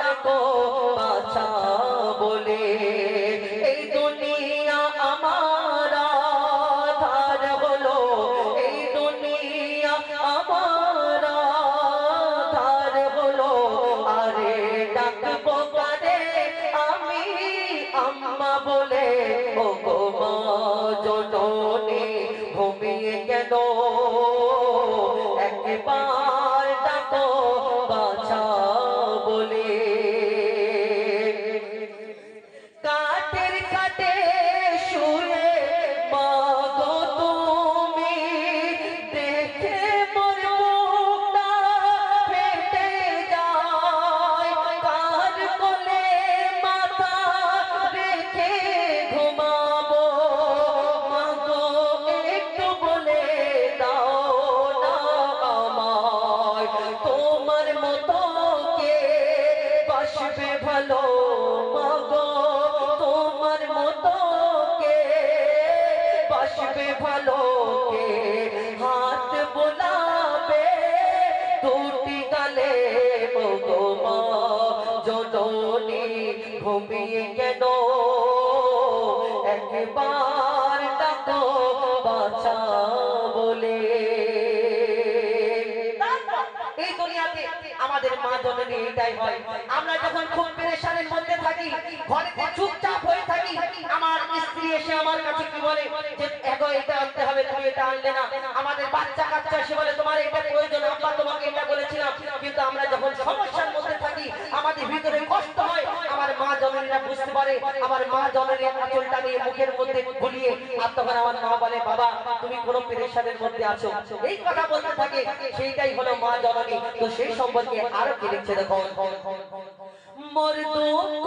ডাকো বাছা বলে। এই দুনিয়া আমার আধার হলো, এই দুনিয়া আমার আধার হলো। আরে ডাকবো কারে আমি আম্মা বলে ও গো মা ঘুমিয়ে কেন? একবার ঘুমিয়ে কেন একবার ডাকো বাছা বলে। আমাদের আমরা যখন খুব পেরেশানের মধ্যে থাকি, ঘরেতে চুপচাপ হয়ে থাকি, আমার স্ত্রী এসে আমার কাছে কি বলে যে, এগো হবে, তুমি এটা না। আমাদের বাচ্চা কাচ্চা এসে বলে পারে আমার মা জলের আঁচলটা নিয়ে মুখের মধ্যে ভুলিয়ে আর তখন আমার মা বলে, বাবা, তুমি কোনো পেরেশানের মধ্যে আছো। এই কথা বলতে থাকে, সেইটাই হলো মা জননী। তো সেই সম্পর্কে আরও কি লিখছে দেখো মোর দুঃখ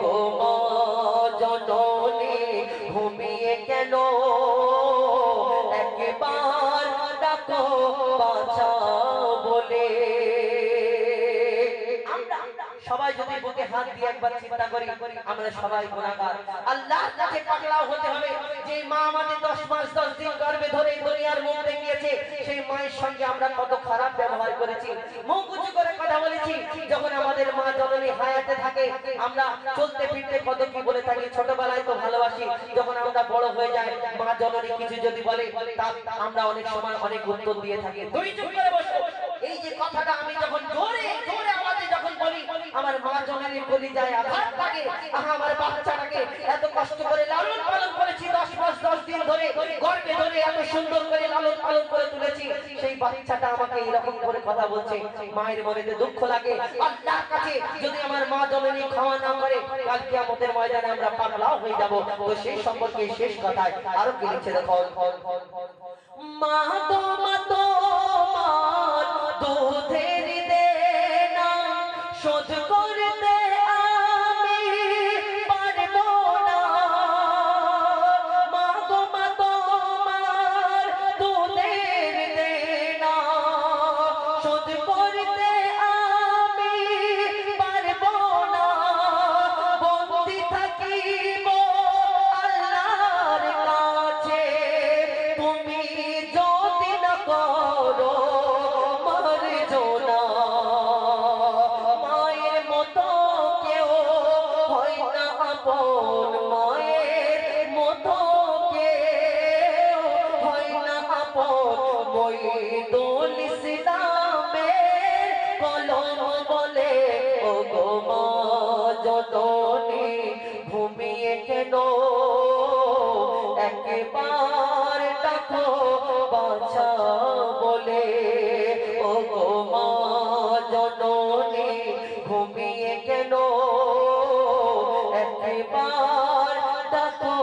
গো ঘুমিয়ে কেন? একবার বলে। সবাই যদি বুকে হাত দিয়ে একবার চিন্তা করি, আমরা সবাই আল্লাহর কাছে হতে হবে। যে মা আমাদের দশ মাস, দশ দিন ধরে দুনিয়ার সেই মায়ের সঙ্গে আমরা কত খারাপ ব্যবহার করেছি। মুখ উঁচু করে কথা বলেছি যখন আমাদের মা জননী হায়াতে থাকে, আমরা চলতে ফিরতে কত কি বলে থাকি, ছোটবেলায় তো ভালোবাসি, যখন আমরা বড় হয়ে যায় মা জননী কিছু যদি বলে, তা আমরা অনেক সময় অনেক উত্তর দিয়ে থাকি। তুই চুপ করে বসো। এই যে কথাটা আমি যখন জোরে জোরে আওয়াজে যখন বলি, আমার মা জননী বলি যায়, আঘাত লাগে। আহা, আমার বাচ্চাটাকে এত কষ্ট করে লালন পালন করেছি দশ মাস, দশ দিন ধরে, গর্বে ধরে এত সুন্দর করে লালন পালন করে বাচ্চাটা আমাকে এরকম করে কথা বলছে, মায়ের মনেতে দুঃখ লাগে। আল্লাহর কাছে যদি আমার মা জননী ক্ষমা না করে, কাল আমাদের ময়দানে আমরা পাগলাও হয়ে যাব। তো সেই সম্পর্কে শেষ কথায় আরও কি লিখছে দেখো মা একবার ডাকো বাছা বলে। ও গো মা জননী ঘুমিয়ে কেন? একবার ডাকো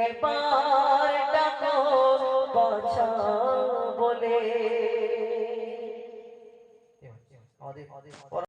একবার